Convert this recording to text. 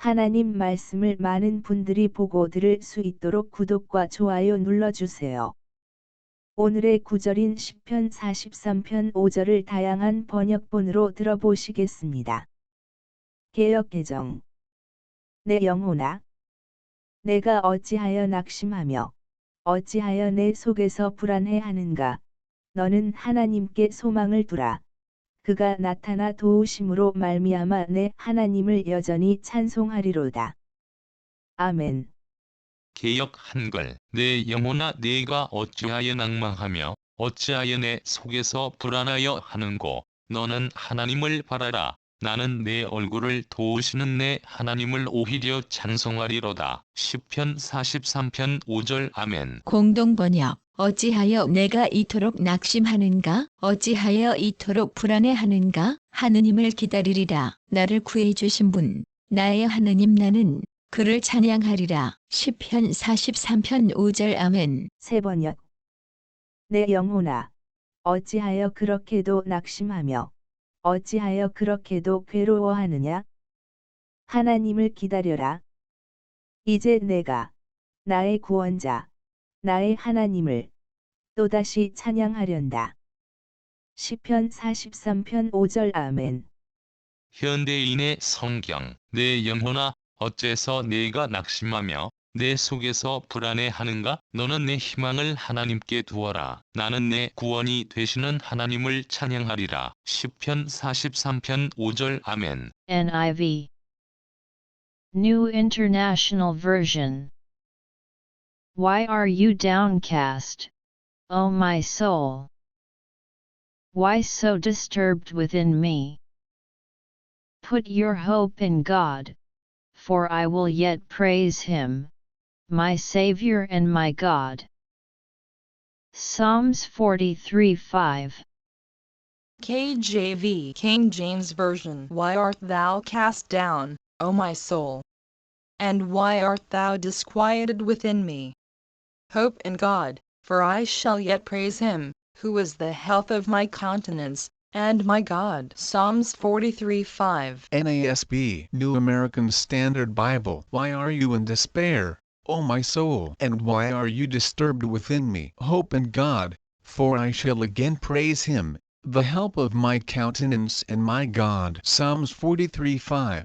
하나님 말씀을 많은 분들이 보고 들을 수 있도록 구독과 좋아요 눌러주세요. 오늘의 구절인 10편 43편 5절을 다양한 번역본으로 들어보시겠습니다. 개역 개정 내 영혼아 내가 어찌하여 낙심하며 어찌하여 내 속에서 불안해하는가 너는 하나님께 소망을 두라 그가 나타나 도우심으로 말미암아 내 하나님을 여전히 찬송하리로다. 아멘. 개역 한글 내 영혼아 내가 어찌하여 낭망하며 어찌하여 내 속에서 불안하여 하는고 너는 하나님을 바라라 나는 내 얼굴을 도우시는 내 하나님을 오히려 찬송하리로다. 10편 43편 5절 아멘 공동 번역 어찌하여 내가 이토록 낙심하는가 어찌하여 이토록 불안해하는가 하느님을 기다리리라 나를 구해 주신 분 나의 하느님 나는 그를 찬양하리라 10편 43편 5절 아멘 세 번역. 내 영혼아, 어찌하여 그렇게도 낙심하며, 어찌하여 그렇게도 괴로워하느냐? 하나님을 기다려라. 이제 내가, 나의 구원자, 나의 하나님을, 또다시 찬양하련다. 시편 43편 5절 아멘. 현대인의 성경 내 영혼아 어째서 내가 낙심하며 내 속에서 불안해하는가? 너는 내 희망을 하나님께 두어라. 나는 내 구원이 되시는 하나님을 찬양하리라. 10편 43편 5절 아멘. NIV New International Version Why are you downcast, O my soul? Why so disturbed within me? Put your hope in God, for I will yet praise him, my Saviour and my God. Psalms 43 5 KJV King James Version Why art thou cast down, O my soul? And why art thou disquieted within me? Hope in God, for I shall yet praise him, who is the health of my countenance, and my God. Psalms 43 5 NASB New American Standard Bible Why are you in despair, O my soul? And why are you disturbed within me? Hope in God, for I shall again praise him, the help of my countenance and my God. Psalms 43 5